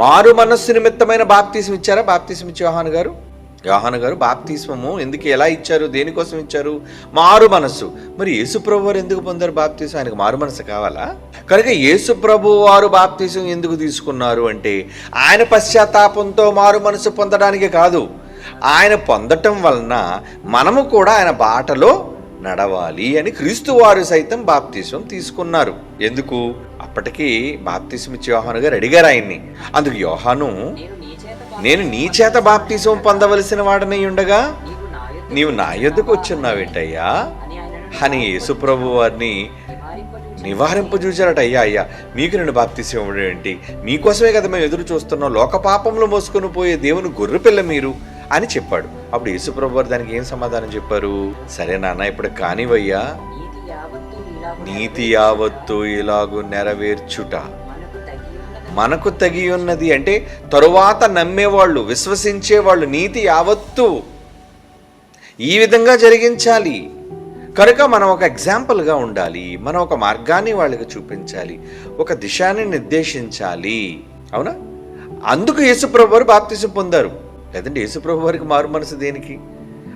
మారు మనస్సు నిమిత్తమైన బాప్తీసం ఇచ్చారా? బాప్తీసం ఇచ్చి యోహాను గారు? యోహాను గారు బాప్తీస్మము ఎందుకు ఎలా ఇచ్చారు? దేనికోసం ఇచ్చారు? మారు మనస్సు. మరి యేసుప్రభు వారు ఎందుకు పొందారు బాప్తీసం? ఆయనకు మారు మనస్సు కావాలా? కనుక యేసుప్రభు వారు బాప్తీసం ఎందుకు తీసుకున్నారు అంటే ఆయన పశ్చాత్తాపంతో మారు మనస్సు పొందడానికి కాదు. ఆయన పొందటం వలన మనము కూడా ఆయన బాటలో నడవాలి అని క్రీస్తు వారు సైతం బాప్తీసం తీసుకున్నారు. ఎందుకు? అప్పటికి బాప్తీసం ఇచ్చే యోహాను గారు అడిగారు ఆయన్ని. అందుకు యోహాను నేను నీ చేత నేను బాప్తీసం పొందవలసిన వాడనై ఉండగా నీవు నా యొద్దకు వచ్చున్నావేంటయ్యా? అని యేసుప్రభు వారిని నివారింపు నివారింపజూచారట అయ్యా అయ్యా మీకు నేను బాప్తీసం ఇవ్వడం ఏంటి? మీకోసమే కదా మేము ఎదురు చూస్తున్నాం. లోక పాపంలో మోసుకొని పోయే దేవుని గొర్రెపిల్ల మీరు. అని చెప్పాడు. అప్పుడు యేసుప్రభు వారు దానికి ఏం సమాధానం చెప్పారు? సరే నాన్న ఇప్పుడు కానివయ్యా నీతి యావత్తు ఇలాగు నెరవేర్చుట. మనకు తగి ఉన్నది మనకు తగి ఉన్నది అంటే తరువాత నమ్మేవాళ్ళు విశ్వసించేవాళ్ళు నీతి యావత్తు ఈ విధంగా జరిగించాలి. కనుక మనం ఒక ఎగ్జాంపుల్గా ఉండాలి. మనం ఒక మార్గాన్ని వాళ్ళకి చూపించాలి. ఒక దిశాన్ని నిర్దేశించాలి. అవునా? అందుకు యేసుప్రభు వారు బాప్తిసం పొందారు. లేదంటే యేసుప్రభు వారికి మారు మనసు దేనికి?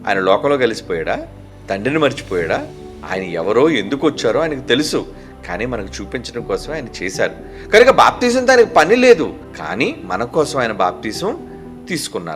ఆయన లోకంలో కలిసిపోయాడా? తండ్రిని మర్చిపోయాడా? ఆయన ఎవరో ఎందుకు వచ్చారో ఆయనకు తెలుసు. కానీ మనకు చూపించడం కోసం ఆయన చేశారు. కనుక బాప్తీసం దానికి పని లేదు. కానీ మన కోసం ఆయన బాప్తీసం తీసుకున్నారు.